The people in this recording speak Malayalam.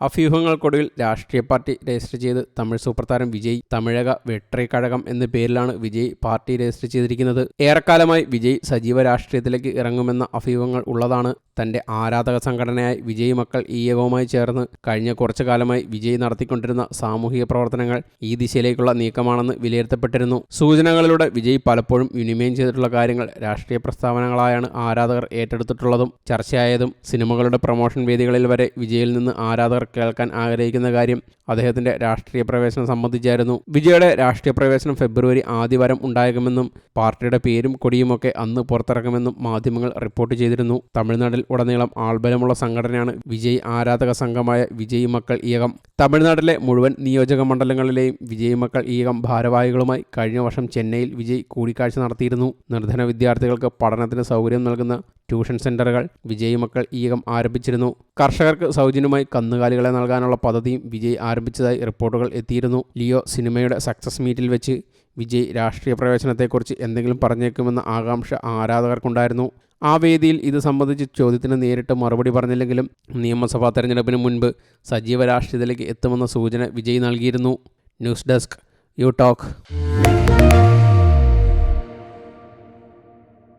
അഭ്യൂഹങ്ങൾക്കൊടുവിൽ രാഷ്ട്രീയ പാർട്ടി രജിസ്റ്റർ ചെയ്ത് തമിഴ് സൂപ്പർ താരം വിജയ് തമിഴക വെട്രിക്കഴകം എന്ന പേരിലാണ് വിജയ് പാർട്ടി രജിസ്റ്റർ ചെയ്തിരിക്കുന്നത്. ഏറെക്കാലമായി വിജയ് സജീവ രാഷ്ട്രീയത്തിലേക്ക് ഇറങ്ങുമെന്ന അഭ്യൂഹങ്ങൾ ഉള്ളതാണ് തന്റെ ആരാധക സംഘടനയായ വിജയ് മക്കൾ ഈയകവുമായി ചേർന്ന് കഴിഞ്ഞ കുറച്ചു കാലമായി വിജയ് നടത്തിക്കൊണ്ടിരുന്ന സാമൂഹിക പ്രവർത്തനങ്ങൾ ഈ ദിശയിലേക്കുള്ള നീക്കമാണെന്ന് വിലയിരുത്തപ്പെട്ടിരുന്നു. സൂചനകളിലൂടെ വിജയ് പലപ്പോഴും വിനിമയം ചെയ്തിട്ടുള്ള കാര്യങ്ങൾ രാഷ്ട്രീയ പ്രസ്താവനകളായാണ് ആരാധകർ ഏറ്റെടുത്തിട്ടുള്ളതും ചർച്ചയായതും. സിനിമകളുടെ പ്രൊമോഷൻ വേദികളിൽ വരെ വിജയിൽ നിന്ന് ആരാധകർ കേൾക്കാൻ ആഗ്രഹിക്കുന്ന കാര്യം അദ്ദേഹത്തിന്റെ രാഷ്ട്രീയ പ്രവേശനം സംബന്ധിച്ചായിരുന്നു. വിജയുടെ രാഷ്ട്രീയ പ്രവേശനം ഫെബ്രുവരി ആദ്യവാരം ഉണ്ടായേക്കുമെന്നും പാർട്ടിയുടെ പേരും കൊടിയുമൊക്കെ അന്ന് പുറത്തിറക്കുമെന്നും മാധ്യമങ്ങൾ റിപ്പോർട്ട് ചെയ്തിരുന്നു. തമിഴ്നാട്ടിൽ ഉടനീളം ആൾബലമുള്ള സംഘടനയാണ് വിജയ് ആരാധക സംഘമായ വിജയ് മക്കൾ ഈയകം. തമിഴ്നാട്ടിലെ മുഴുവൻ നിയോജക മണ്ഡലങ്ങളിലെയും വിജയ് മക്കൾ ഈയകം ഭാരവാഹികളുമായി കഴിഞ്ഞ വർഷം ചെന്നൈയിൽ വിജയ് കൂടിക്കാഴ്ച നടത്തിയിരുന്നു. നിർധന വിദ്യാർത്ഥികൾക്ക് പഠനത്തിന് സൗകര്യം നൽകുന്ന ട്യൂഷൻ സെന്ററുകൾ വിജയ് മക്കൾ ആരംഭിച്ചിരുന്നു. കർഷകർക്ക് സൗജന്യമായി കന്നുകാലികളെ നൽകാനുള്ള പദ്ധതിയും വിജയ് ആരംഭിച്ചതായി റിപ്പോർട്ടുകൾ എത്തിയിരുന്നു. ലിയോ സിനിമയുടെ സക്സസ് മീറ്റിൽ വെച്ച് വിജയ് രാഷ്ട്രീയ പ്രവേശനത്തെക്കുറിച്ച് എന്തെങ്കിലും പറഞ്ഞേക്കുമെന്ന ആകാംക്ഷ ആരാധകർക്കുണ്ടായിരുന്നു. ആ വേദിയിൽ ഇത് സംബന്ധിച്ച് ചോദ്യത്തിന് നേരിട്ട് മറുപടി പറഞ്ഞില്ലെങ്കിലും നിയമസഭാ തെരഞ്ഞെടുപ്പിന് മുൻപ് സജീവ രാഷ്ട്രീയത്തിലേക്ക് എത്തുമെന്ന സൂചന വിജയ് നൽകിയിരുന്നു. News desk U talk.